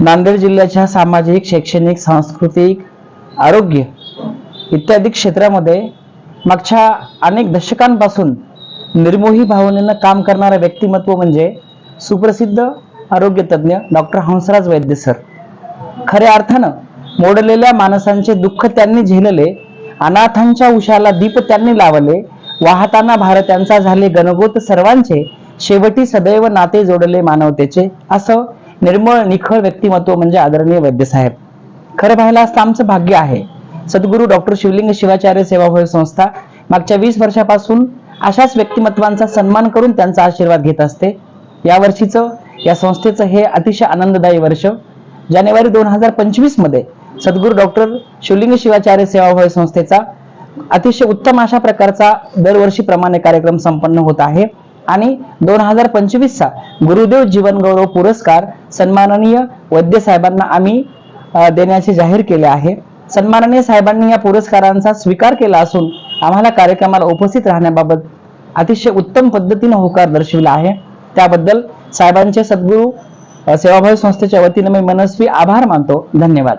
नांदेड जिल्ह्याच्या सामाजिक शैक्षणिक सांस्कृतिक आरोग्य इत्यादी क्षेत्रामध्ये मागच्या अनेक दशकांपासून निर्मोही भावनेनं काम करणारं व्यक्तिमत्व म्हणजे सुप्रसिद्ध आरोग्य तज्ज्ञ डॉक्टर हंसराज वैद्य सर. खऱ्या अर्थानं मोडलेल्या माणसांचे दुःख त्यांनी झेलले अनाथांच्या उशाला दीप त्यांनी लावले वाहताना भारत्यांचा झाले गणगोत सर्वांचे शेवटी सदैव नाते जोडले मानवतेचे असं निर्मळ निखळ व्यक्तिमत्व म्हणजे आदरणीय वैद्यसाहेब. खरं पाहायला असतं आमचं भाग्य आहे. सद्गुरू डॉक्टर शिवलिंग शिवाचार्य सेवा होय संस्था मागच्या वीस वर्षापासून अशाच व्यक्तिमत्वांचा सन्मान करून त्यांचा आशीर्वाद घेत असते. या वर्षीचं या संस्थेचं हे अतिशय आनंददायी वर्ष. जानेवारी दोन हजार पंचवीसमध्ये सद्गुरू डॉक्टर शिवलिंग शिवाचार्य सेवा होय संस्थेचा अतिशय उत्तम अशा प्रकारचा दरवर्षीप्रमाणे कार्यक्रम संपन्न होत आहे. आणि दोन हजार पंचवीसचा गुरुदेव जीवन गौरव पुरस्कार सन्माननीय वैद्य साहेबांना आम्ही देण्याचे जाहीर केले आहे. सन्माननीय साहेबांनी या पुरस्कारांचा स्वीकार केला असून आम्हाला कार्यक्रमाला उपस्थित राहण्याबाबत अतिशय उत्तम पद्धतीने होकार दर्शविला आहे. त्याबद्दल साहेबांचे सद्गुरू सेवाभावी संस्थेच्या वतीने मी मनस्वी आभार मानतो. धन्यवाद.